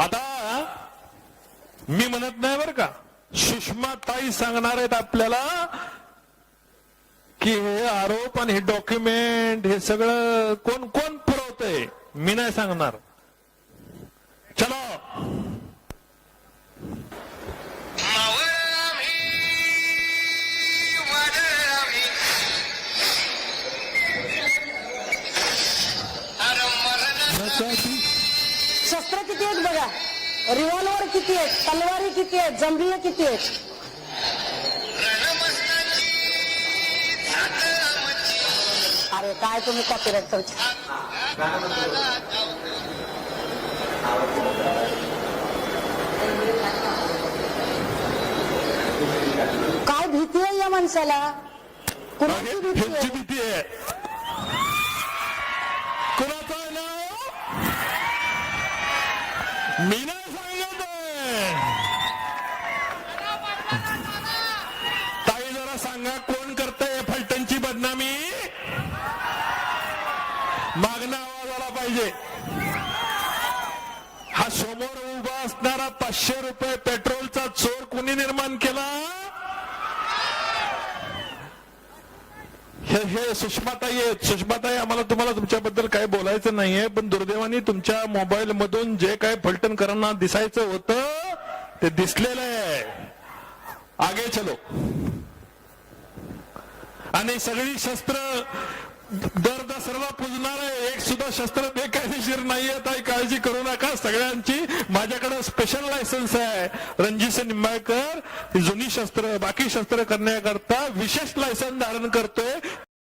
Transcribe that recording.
आता मी म्हणत नाही बरं का. सुषमा ताई सांगणार आहेत आपल्याला की हे आरोप आणि हे डॉक्युमेंट हे सगळं कोण कोण पुरवतंय? मी नाही सांगणार. चलो. मावळ आम्ही शस्त्र किती आहेत बघा? रिव्हॉल्वर किती आहेत? तलवारी किती आहेत? जंबिया किती आहेत? अरे काय तुम्ही कॉपीराईट करता? काय भीती आहे या माणसाला? कुणाची भीती ह्यांची आहे? भीती आहे. कुणाचं? मी नाही सांगत आहे. ताई जरा सांगा कोण करतंय फलटणची बदनामी मागणं आवाज आला पाहिजे हा समोर उभा असणारा पाचशे रुपये पेट्रोलचा चोर हे हे सुषमाताई आहेत सुषमाताई आम्हाला तुम्हाला तुमच्याबद्दल काही बोलायचं नाहीये पण दुर्दैवाने तुमच्या मोबाईल मधून जे काय फलटणकरांना दिसायचं होतं ते दिसलेलं आहे. आगे चलो. आणि सगळी शस्त्र दर सर्व पुजणार आहे एक सुद्धा शस्त्र बेकायदेशीर नाहीये ताई काळजी करू नका सगळ्यांची. माझ्याकडे स्पेशल लायसन्स आहे. रणजित निंबाळकर जुनी शस्त्र बाकी शस्त्र करण्याकरता विशेष लायसन्स धारण करतोय.